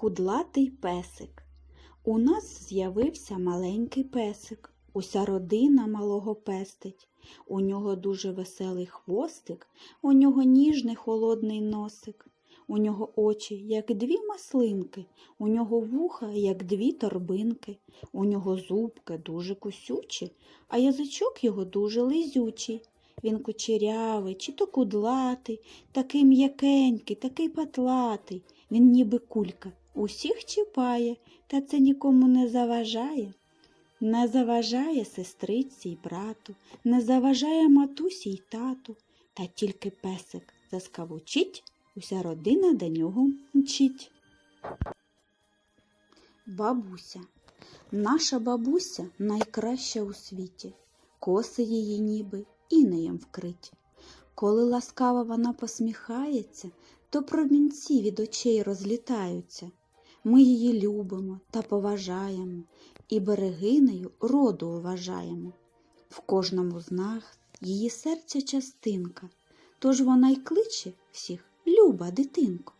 Кудлатий песик. У нас з'явився маленький песик. Уся родина малого пестить. У нього дуже веселий хвостик, у нього ніжний холодний носик. У нього очі, як дві маслинки, у нього вуха, як дві торбинки, у нього зубки дуже кусючі, а язичок його дуже лизючий. Він кучерявий, чи то кудлатий, такий м'якенький, такий патлатий. Він ніби кулька, усіх чіпає, та це нікому не заважає. Не заважає сестриці й брату, не заважає матусі й тату, та тільки песик заскавучить, уся родина до нього мчить. Бабуся. Наша бабуся найкраща у світі, коси її ніби інеєм вкриті. Коли ласкаво вона посміхається, то промінці від очей розлітаються. Ми її любимо та поважаємо і берегинею роду вважаємо. В кожному з нас її серця частинка, тож вона й кличе всіх люба дитинко.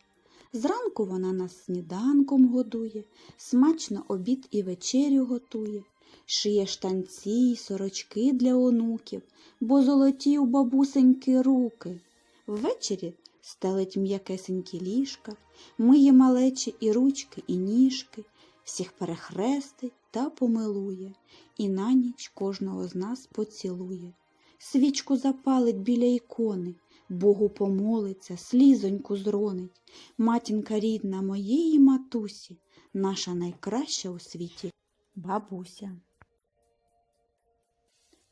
Зранку вона нас сніданком годує, смачно обід і вечерю готує, шиє штанці й сорочки для онуків, бо золоті у бабусеньки руки. Ввечері стелить м'якесенькі ліжка, миє малечі і ручки, і ніжки, всіх перехрестить та помилує, і на ніч кожного з нас поцілує. Свічку запалить біля ікони, Богу помолиться, слізоньку зронить. Матінка рідна моєї матусі, наша найкраща у світі бабуся.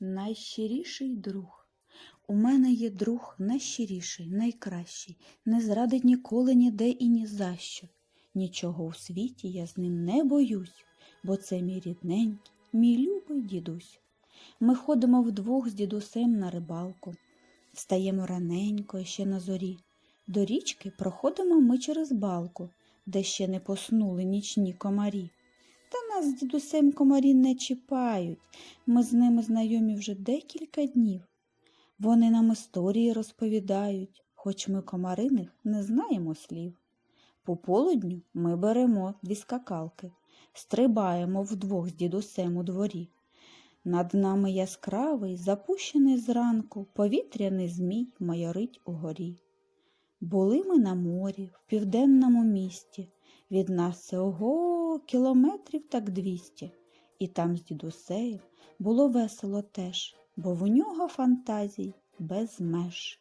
Найщиріший друг. У мене є друг найщиріший, найкращий, не зрадить ніколи ніде і ні за що. Нічого у світі я з ним не боюсь, бо це мій рідненький, мій любий дідусь. Ми ходимо вдвох з дідусем на рибалку, встаємо раненько ще на зорі. До річки проходимо ми через балку, де ще не поснули нічні комарі. Нас з дідусем комарі не чіпають, ми з ними знайомі вже декілька днів. Вони нам історії розповідають, хоч ми комариних не знаємо слів. По полудню ми беремо дві скакалки, стрибаємо вдвох з дідусем у дворі. Над нами яскравий, запущений зранку, повітряний змій майорить угорі. Були ми на морі, в південному місті, від нас ого кілометрів так двісті, і там з дідусеєм було весело теж, бо в нього фантазій без меж.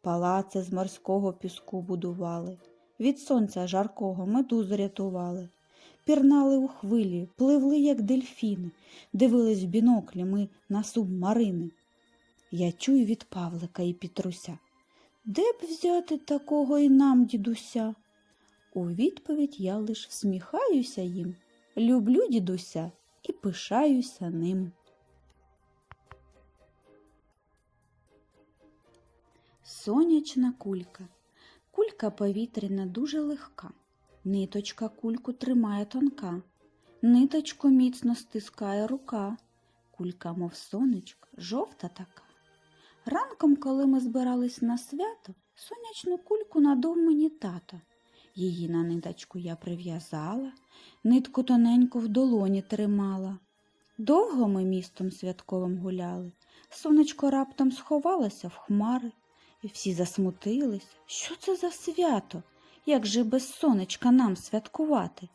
Палаци з морського піску будували, від сонця жаркого медуз рятували, пірнали у хвилі, пливли, як дельфіни, дивились в біноклі ми на субмарини. Я чую від Павлика і Пітруся. Де б взяти такого і нам, дідуся? У відповідь я лиш всміхаюся їм, люблю дідуся і пишаюся ним. Сонячна кулька. Кулька повітряна дуже легка. Ниточка кульку тримає тонка. Ниточку міцно стискає рука. Кулька, мов сонечко, жовта така. Ранком, коли ми збирались на свято, сонячну кульку надов мені тато. Її на ниточку я прив'язала, нитку тоненьку в долоні тримала. Довго ми містом святковим гуляли. Сонечко раптом сховалося в хмари, і всі засмутились. Що це за свято? Як же без сонечка нам святкувати?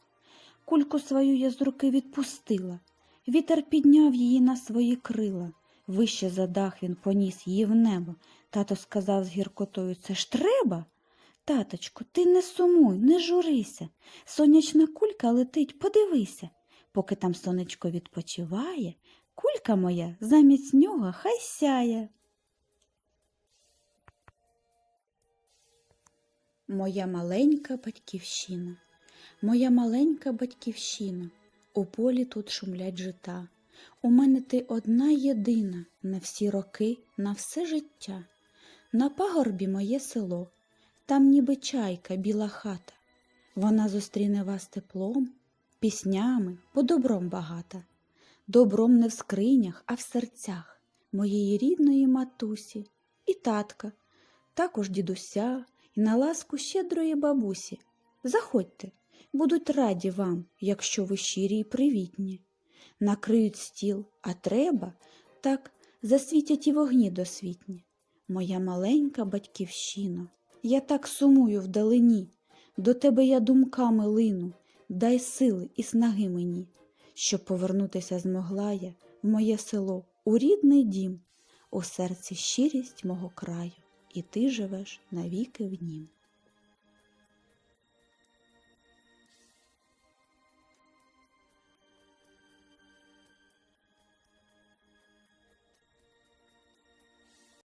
Кульку свою я з руки відпустила. Вітер підняв її на свої крила. Вище за дах він поніс її в небо. Тато сказав з гіркотою Це ж треба? Таточку, ти не сумуй, не журися. Сонячна кулька летить, подивися. Поки там сонечко відпочиває, кулька моя замість нього хай сяє. Моя маленька батьківщина, моя маленька батьківщина, у полі тут шумлять жита. У мене ти одна єдина на всі роки, на все життя. На пагорбі моє село, там ніби чайка, біла хата. Вона зустріне вас теплом, піснями, по добром багата. Добром не в скринях, а в серцях моєї рідної матусі і татка, також дідуся, і на ласку щедрої бабусі. Заходьте, будуть раді вам, якщо ви щирі й привітні. Накриють стіл, а треба, так засвітять і вогні досвітні. Моя маленька батьківщино, я так сумую вдалині, до тебе я думками лину, дай сили і снаги мені, щоб повернутися змогла я в моє село, у рідний дім, у серці щирість мого краю, і ти живеш навіки в нім.